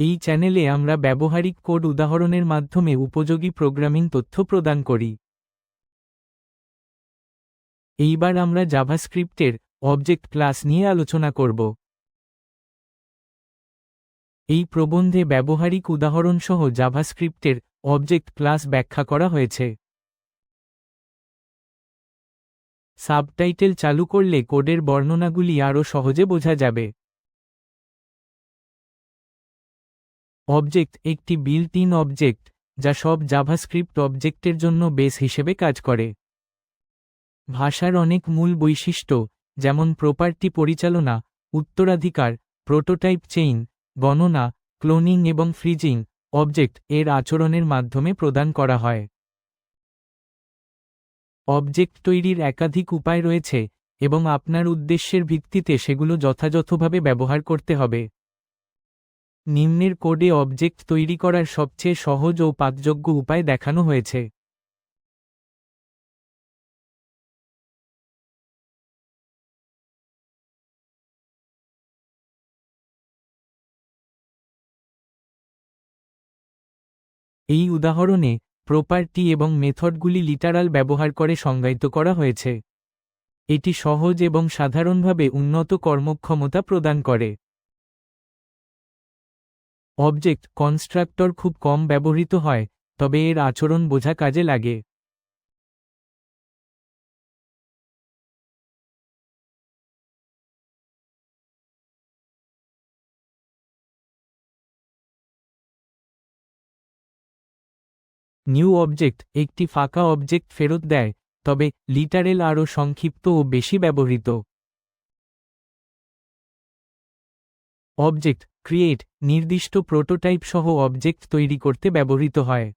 এই চ্যানেলে আমরা ব্যবহারিক কোড উদাহরণের মাধ্যমে উপযোগী প্রোগ্রামিং তথ্য প্রদান করি। এইবার আমরা জাভাস্ক্রিপ্টের অবজেক্ট ক্লাস নিয়ে আলোচনা করব। এই প্রবন্ধে ব্যবহারিক উদাহরণসহ জাভাস্ক্রিপ্টের অবজেক্ট ক্লাস ব্যাখ্যা করা হয়েছে। সাবটাইটেল চালু করলে কোডের বর্ণনাগুলি আরও সহজে বোঝা যাবে। অবজেক্ট একটি বিল্ট ইন অবজেক্ট যা সব জাভাস্ক্রিপ্ট অবজেক্টের জন্য বেস হিসেবে কাজ করে। ভাষার অনেক মূল বৈশিষ্ট্য, যেমন প্রপার্টি পরিচালনা, উত্তরাধিকার প্রোটোটাইপ চেইন গণনা ক্লোনিং এবং ফ্রিজিং অবজেক্ট এর আচরণের মাধ্যমে প্রদান করা হয়। অবজেক্ট তৈরির একাধিক উপায় রয়েছে, এবং আপনার উদ্দেশ্যের ভিত্তিতে সেগুলো যথাযথভাবে ব্যবহার করতে হবে। নিম্নের কোডে অবজেক্ট তৈরি করার সবচেয়ে সহজ ও পাঠযোগ্য উপায় দেখানো হয়েছে। এই উদাহরণে প্রপার্টি এবং মেথডগুলি লিটারাল ব্যবহার করে সংজ্ঞায়িত করা হয়েছে। এটি সহজ এবং সাধারণভাবে উন্নত কর্মক্ষমতা প্রদান করে। অবজেক্ট কনস্ট্রাক্টর খুব কম ব্যবহৃত হয়, তবে এর আচরণ বোঝা কাজে লাগে। নিউ অবজেক্ট একটি ফাঁকা অবজেক্ট ফেরত দেয়, তবে লিটারেল আরও সংক্ষিপ্ত ও বেশি ব্যবহৃত। অবজেক্ট ক্রিয়েট নির্দিষ্ট প্রোটোটাইপ সহ অবজেক্ট তৈরি করতে ব্যবহৃত হয়।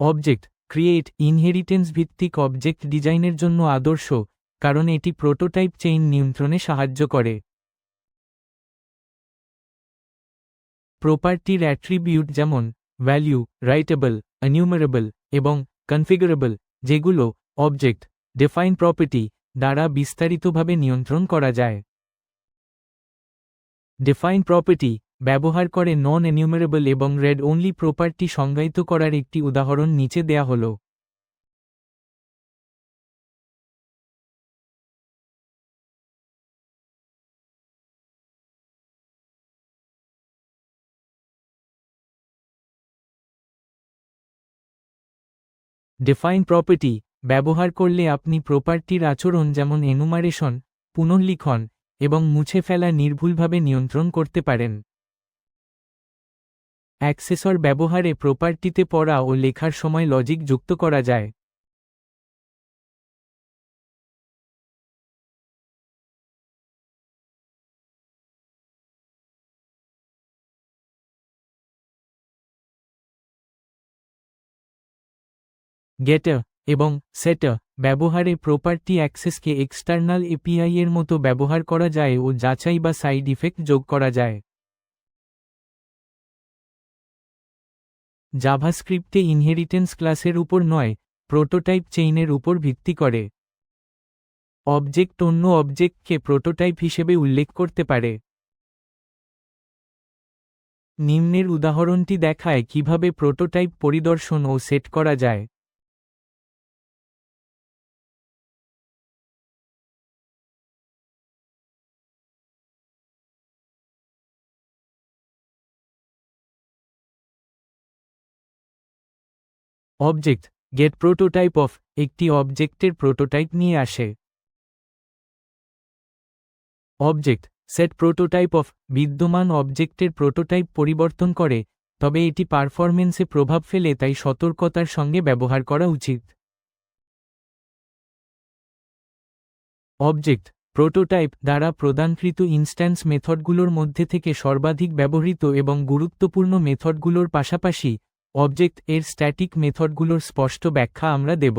অবজেক্ট ক্রিয়েট ইনহেরিটেন্স ভিত্তিক অবজেক্ট ডিজাইনের জন্য আদর্শ, কারণ এটি প্রোটোটাইপ চেইন নিয়ন্ত্রণে সাহায্য করে। প্রপার্টির অ্যাট্রিবিউট যেমন ভ্যালু রাইটেবল অনিউমারেবল এবং কনফিগারেবল যেগুলো অবজেক্ট ডিফাইন প্রপার্টি দ্বারা বিস্তারিতভাবে নিয়ন্ত্রণ করা যায়। ডিফাইন প্রপার্টি ব্যবহার করে নন এনিউমারেবল এবং রেড অনলি প্রপার্টি সংজ্ঞায়িত করার একটি উদাহরণ নিচে দেয়া হল। ডিফাইন প্রপার্টি ব্যবহার করলে আপনি প্রপার্টির আচরণ যেমন এনুমারেশন পুনর্লিখন এবং মুছে ফেলা নির্ভুলভাবে নিয়ন্ত্রণ করতে পারেন। অ্যাক্সেসর ব্যবহারে প্রপার্টিতে পড়া ও লেখার সময় লজিক যুক্ত করা যায়। গেটার এবং সেটার ব্যবহারে প্রপার্টি অ্যাক্সেসকে এক্সটার্নাল এপিআই এর মতো ব্যবহার করা যায় ও যাচাই বা সাইড ইফেক্ট যোগ করা যায়। জাভাস্ক্রিপ্টে ইনহেরিটেন্স ক্লাসের উপর নয় প্রোটোটাইপ চেইনের উপর ভিত্তি করে। অবজেক্ট অন্য অবজেক্টকে প্রোটোটাইপ হিসেবে উল্লেখ করতে পারে। নিম্নের উদাহরণটি দেখায় কীভাবে প্রোটোটাইপ পরিদর্শন ও সেট করা যায়। অবজেক্ট গেট প্রোটোটাইপ অফ একটি অবজেক্টের প্রোটোটাইপ নিয়ে আসে। অবজেক্ট সেট প্রোটোটাইপ অফ বিদ্যমান অবজেক্টের প্রোটোটাইপ পরিবর্তন করে, তবে এটি পারফরমেন্সে প্রভাব ফেলে তাই সতর্কতার সঙ্গে ব্যবহার করা উচিত। অবজেক্ট প্রোটোটাইপ দ্বারা প্রদানকৃত ইনস্ট্যান্স মেথডগুলোর মধ্যে থেকে সর্বাধিক ব্যবহৃত এবং গুরুত্বপূর্ণ মেথডগুলোর পাশাপাশি অবজেক্ট এর স্ট্যাটিক মেথডগুলোর স্পষ্ট ব্যাখ্যা আমরা দেব।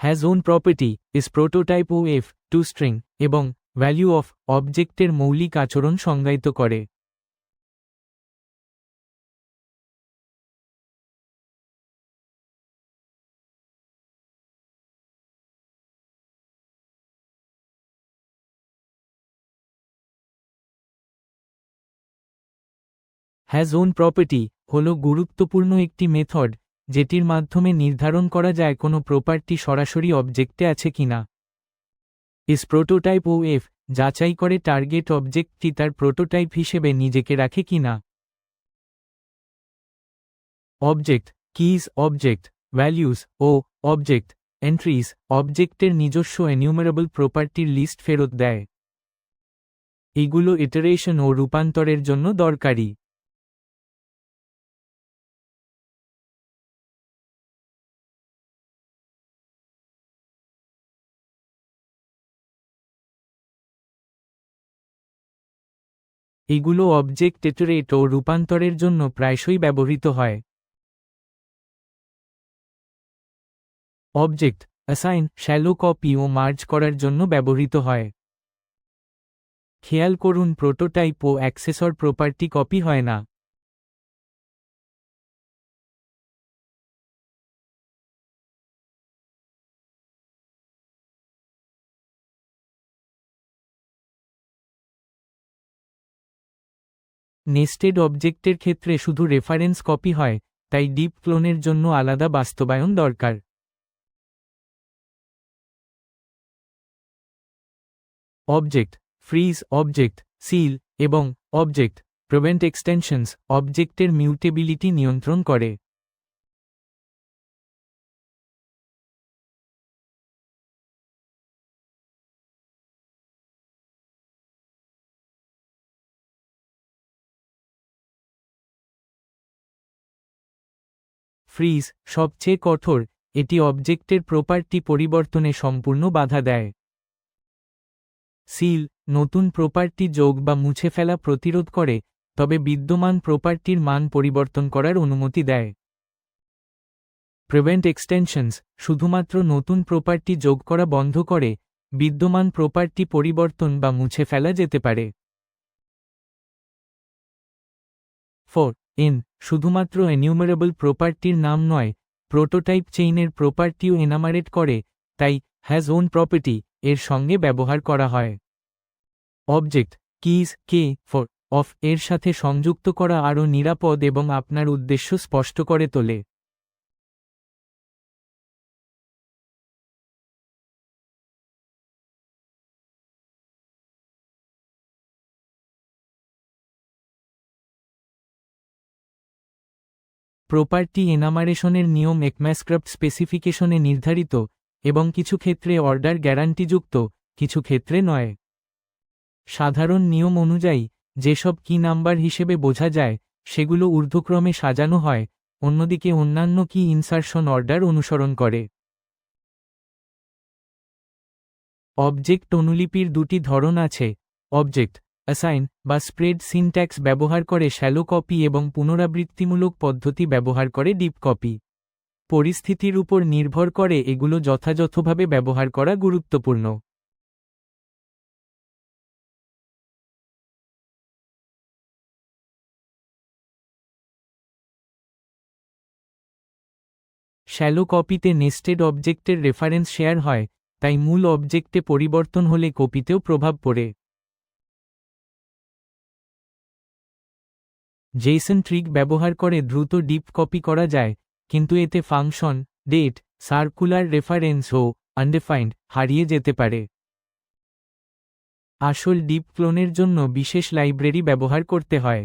Has own property is prototype of to string এবং ভ্যালু অফ অবজেক্টের মৌলিক আচরণ সংজ্ঞায়িত করে। হ্যাজ ওন প্রপার্টি হল গুরুত্বপূর্ণ একটি মেথড যেটির মাধ্যমে নির্ধারণ করা যায় কোনো প্রপার্টি সরাসরি অবজেক্টে আছে কিনা। ইস প্রোটোটাইপ ও এফ যাচাই করে টার্গেট অবজেক্টটি তার প্রোটোটাইপ হিসেবে নিজেকে রাখে কিনা। অবজেক্ট কিজ অবজেক্ট ভ্যালিউস ও অবজেক্ট এন্ট্রিজ অবজেক্টের নিজস্ব এনিউমারেবল প্রপার্টির লিস্ট ফেরত দেয়। এগুলো ইটারেশন ও রূপান্তরের জন্য দরকারি। এগুলো অবজেক্ট টেটোরেট ও রূপান্তরের জন্য প্রায়শই ব্যবহৃত হয়। অবজেক্ট অ্যাসাইন শ্যালো কপি ও মার্জ করার জন্য ব্যবহৃত হয়। খেয়াল করুন প্রোটোটাইপ ও অ্যাক্সেসর প্রপার্টি কপি হয় না। নেস্টেড অবজেক্টের ক্ষেত্রে শুধু রেফারেন্স কপি হয়, তাই ডিপ ক্লোনের জন্য আলাদা বাস্তবায়ন দরকার। অবজেক্ট ফ্রিজ অবজেক্ট সিল এবং অবজেক্ট প্রভেন্ট এক্সটেনশনস অবজেক্টের মিউটেবিলিটি নিয়ন্ত্রণ করে। ফ্রিজ সবচেয়ে কঠোর, এটি অবজেক্টের প্রপার্টি পরিবর্তনে সম্পূর্ণ বাধা দেয়। সিল, নতুন প্রপার্টি যোগ বা মুছে ফেলা প্রতিরোধ করে, তবে বিদ্যমান প্রপার্টির মান পরিবর্তন করার অনুমতি দেয়। প্রিভেন্ট এক্সটেনশনস শুধুমাত্র নতুন প্রপার্টি যোগ করা বন্ধ করে, বিদ্যমান প্রপার্টি পরিবর্তন বা মুছে ফেলা যেতে পারে। ফোর এন, শুধুমাত্র এনিউমারেবল প্রপার্টির নাম নয় প্রোটোটাইপ চেইনের প্রপার্টিও এনামারেট করে, তাই হ্যাজ ওন প্রপার্টি এর সঙ্গে ব্যবহার করা হয়। অবজেক্ট কিজ কে ফর অফ এর সাথে সংযুক্ত করা আরও নিরাপদ এবং আপনার উদ্দেশ্য স্পষ্ট করে তোলে। প্রপার্টি এনামারেশনের নিয়ম একম্যাসক্রাফট স্পেসিফিকেশনে নির্ধারিত এবং কিছু ক্ষেত্রে অর্ডার গ্যারান্টিযুক্ত, কিছু ক্ষেত্রে নয়। সাধারণ নিয়ম অনুযায়ী, যেসব কি নাম্বার হিসেবে বোঝা যায়, সেগুলো ঊর্ধ্বক্রমে সাজানো হয়, অন্যদিকে অন্যান্য কি ইনসারশন অর্ডার অনুসরণ করে। অবজেক্ট অনুলিপির দুটি ধরন আছে, অবজেক্ট অ্যাসাইন বা স্প্রেড সিনট্যাক্স ব্যবহার করে শ্যালো কপি এবং পুনরাবৃত্তিমূলক পদ্ধতি ব্যবহার করে ডিপ কপি পরিস্থিতির উপর নির্ভর করে এগুলো যথাযথভাবে ব্যবহার করা গুরুত্বপূর্ণ। শ্যালো কপিতে নেস্টেড অবজেক্টের রেফারেন্স শেয়ার হয়, তাই মূল অবজেক্টে পরিবর্তন হলে কপিতেও প্রভাব পড়ে। জেসন ট্রিক ব্যবহার করে দ্রুত ডিপ কপি করা যায়, কিন্তু এতে ফাংশন, ডেট, সার্কুলার রেফারেন্স ও আনডিফাইন্ড হারিয়ে যেতে পারে। আসল ডিপ ক্লোনের জন্য বিশেষ লাইব্রেরি ব্যবহার করতে হয়।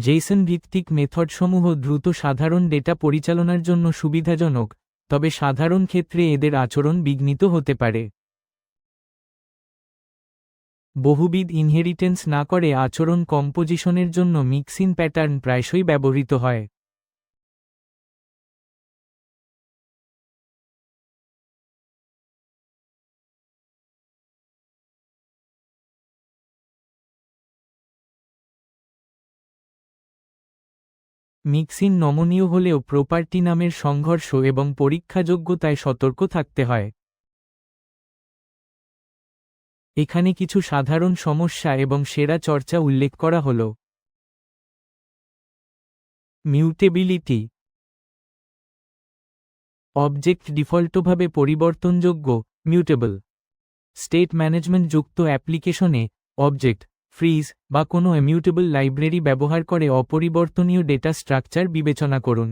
জেসন ভিত্তিক মেথডসমূহ দ্রুত সাধারণ ডেটা পরিচালনার জন্য সুবিধাজনক, তবে সাধারণ ক্ষেত্রে এদের আচরণ বিঘ্নিত হতে পারে। বহুবিধ ইনহেরিটেন্স না করে আচরণ কম্পোজিশনের জন্য মিক্সিন প্যাটার্ন প্রায়শই ব্যবহৃত হয়। মিক্সিন নমনীয় হলেও প্রপার্টি নামের সংঘর্ষ এবং পরীক্ষাযোগ্যতায় সতর্ক থাকতে হয়। এখানে কিছু সাধারণ সমস্যা এবং সেরা চর্চা উল্লেখ করা হল। মিউটেবিলিটি অবজেক্ট ডিফল্টভাবে পরিবর্তনযোগ্য, মিউটেবল। স্টেট ম্যানেজমেন্ট যুক্ত অ্যাপ্লিকেশনে অবজেক্ট ফ্রিজ বা কোনো এমিউটেবল লাইব্রেরি ব্যবহার করে অপরিবর্তনীয় ডেটা স্ট্রাকচার বিবেচনা করুন।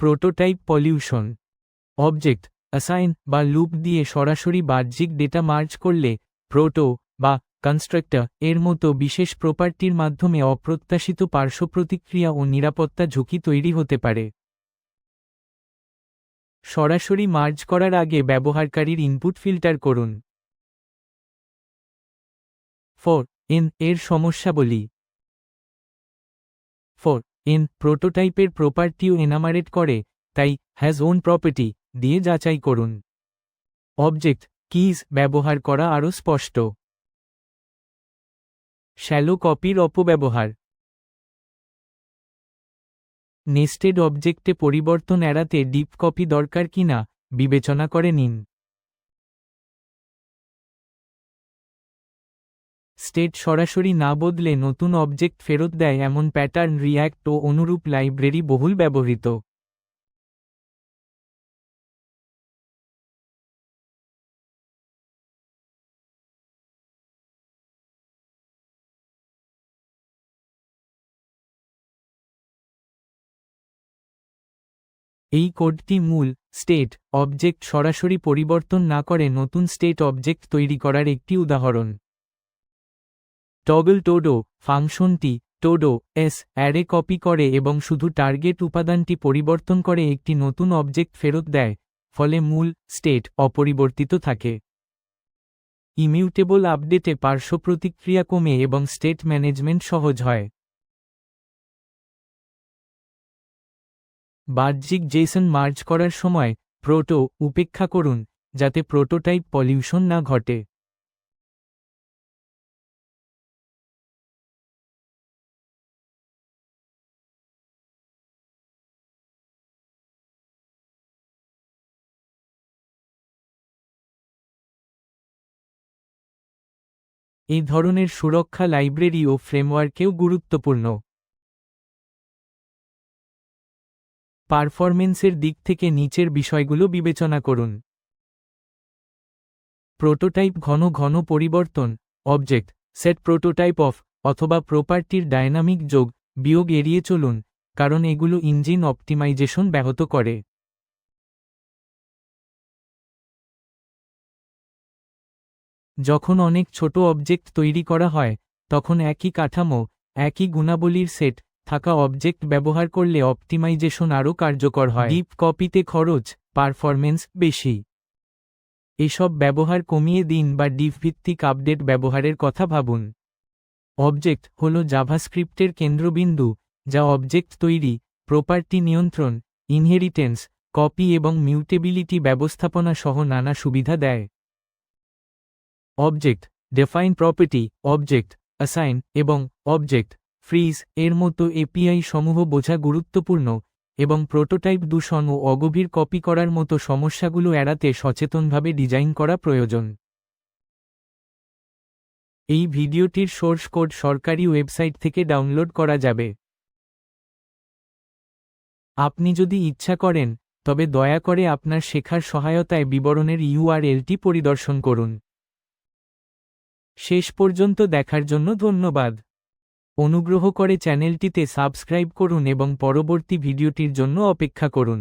প্রোটোটাইপ পলিউশন অবজেক্ট অ্যাসাইন বা লুপ দিয়ে সরাসরি বাহ্যিক ডেটা মার্জ করলে প্রোটো বা কনস্ট্রাক্টর এর মতো বিশেষ প্রপার্টির মাধ্যমে অপ্রত্যাশিত পার্শ্ব প্রতিক্রিয়া ও নিরাপত্তা ঝুঁকি তৈরি হতে পারে। সরাসরি মার্জ করার আগে ব্যবহারকারীর ইনপুট ফিল্টার করুন। ফোর এন এর সমস্যাবলী ফোর এন প্রোটোটাইপের প্রপার্টিও এনামারেট করে, তাই হ্যাজ ওন প্রপার্টি দিয়ে যাচাই করুন। অবজেক্ট কিজ ব্যবহার করা আরও স্পষ্ট। শ্যালো কপির অপব্যবহার। নেস্টেড অবজেক্টে পরিবর্তন এড়াতে ডিপ কপি দরকার কিনা, বিবেচনা করে নিন। স্টেট সরাসরি না বদলে নতুন অবজেক্ট ফেরত দেয় এমন প্যাটার্ন রিয়্যাক্ট ও অনুরূপ লাইব্রেরি বহুল ব্যবহৃত। এই কোডটি মূল স্টেট অবজেক্ট সরাসরি পরিবর্তন না করে নতুন স্টেট অবজেক্ট তৈরি করার একটি উদাহরণ। টগল টোডো, ফাংশনটি, টোডো, এস, অ্যারে কপি করে এবং শুধু টার্গেট উপাদানটি পরিবর্তন করে একটি নতুন অবজেক্ট ফেরত দেয়, ফলে মূল স্টেট অপরিবর্তিত থাকে। ইমিউটেবল আপডেটে পার্শ্ব প্রতিক্রিয়া কমে এবং স্টেট ম্যানেজমেন্ট সহজ হয়। বাহ্যিক জেসন মার্জ করার সময় প্রোটো উপেক্ষা করুন, যাতে প্রোটোটাইপ পলিউশন না ঘটে। এই ধরনের সুরক্ষা লাইব্রেরি ও ফ্রেমওয়ার্কেও গুরুত্বপূর্ণ। পারফরমেন্সের দিক থেকে নিচের বিষয়গুলো বিবেচনা করুন। প্রোটোটাইপ ঘন ঘন পরিবর্তন, অবজেক্ট, সেট প্রোটোটাইপ অফ অথবা প্রপার্টির ডায়নামিক যোগ বিয়োগ এড়িয়ে চলুন, কারণ এগুলো ইঞ্জিন অপটিমাইজেশন ব্যাহত করে। যখন অনেক ছোট অবজেক্ট তৈরি করা হয়, তখন একই কাঠামো, একই গুণাবলীর সেট থাকা অবজেক্ট ব্যবহার করলে অপটিমাইজেশন আরও কার্যকর হয়। ডিপ কপিতে খরচ পারফরমেন্স বেশি। এসব ব্যবহার কমিয়ে দিন বা ডিপ ভিত্তিক আপডেট ব্যবহারের কথা ভাবুন। অবজেক্ট হল জাভাস্ক্রিপ্টের কেন্দ্রবিন্দু, যা অবজেক্ট তৈরি প্রপার্টি নিয়ন্ত্রণ ইনহেরিটেন্স কপি এবং মিউটেবিলিটি ব্যবস্থাপনা সহ নানা সুবিধা দেয়। Object define property object assign এবং অবজেক্ট ফ্রিজ এর মতো এপিআই সমূহ বোঝা গুরুত্বপূর্ণ এবং প্রোটোটাইপ দূষণ ও অগভীর কপি করার মতো সমস্যাগুলো এড়াতে সচেতনভাবে ডিজাইন করা প্রয়োজন। এই ভিডিওটির সোর্স কোড সরকারি ওয়েবসাইট থেকে ডাউনলোড করা যাবে। আপনি যদি ইচ্ছা করেন, তবে দয়া করে আপনার শেখার সহায়তায় বিবরণের ইউআরএলটি পরিদর্শন করুন। শেষ পর্যন্ত দেখার জন্য ধন্যবাদ। অনুগ্রহ করে চ্যানেলটিতে সাবস্ক্রাইব করুন এবং পরবর্তী ভিডিওটির জন্য অপেক্ষা করুন।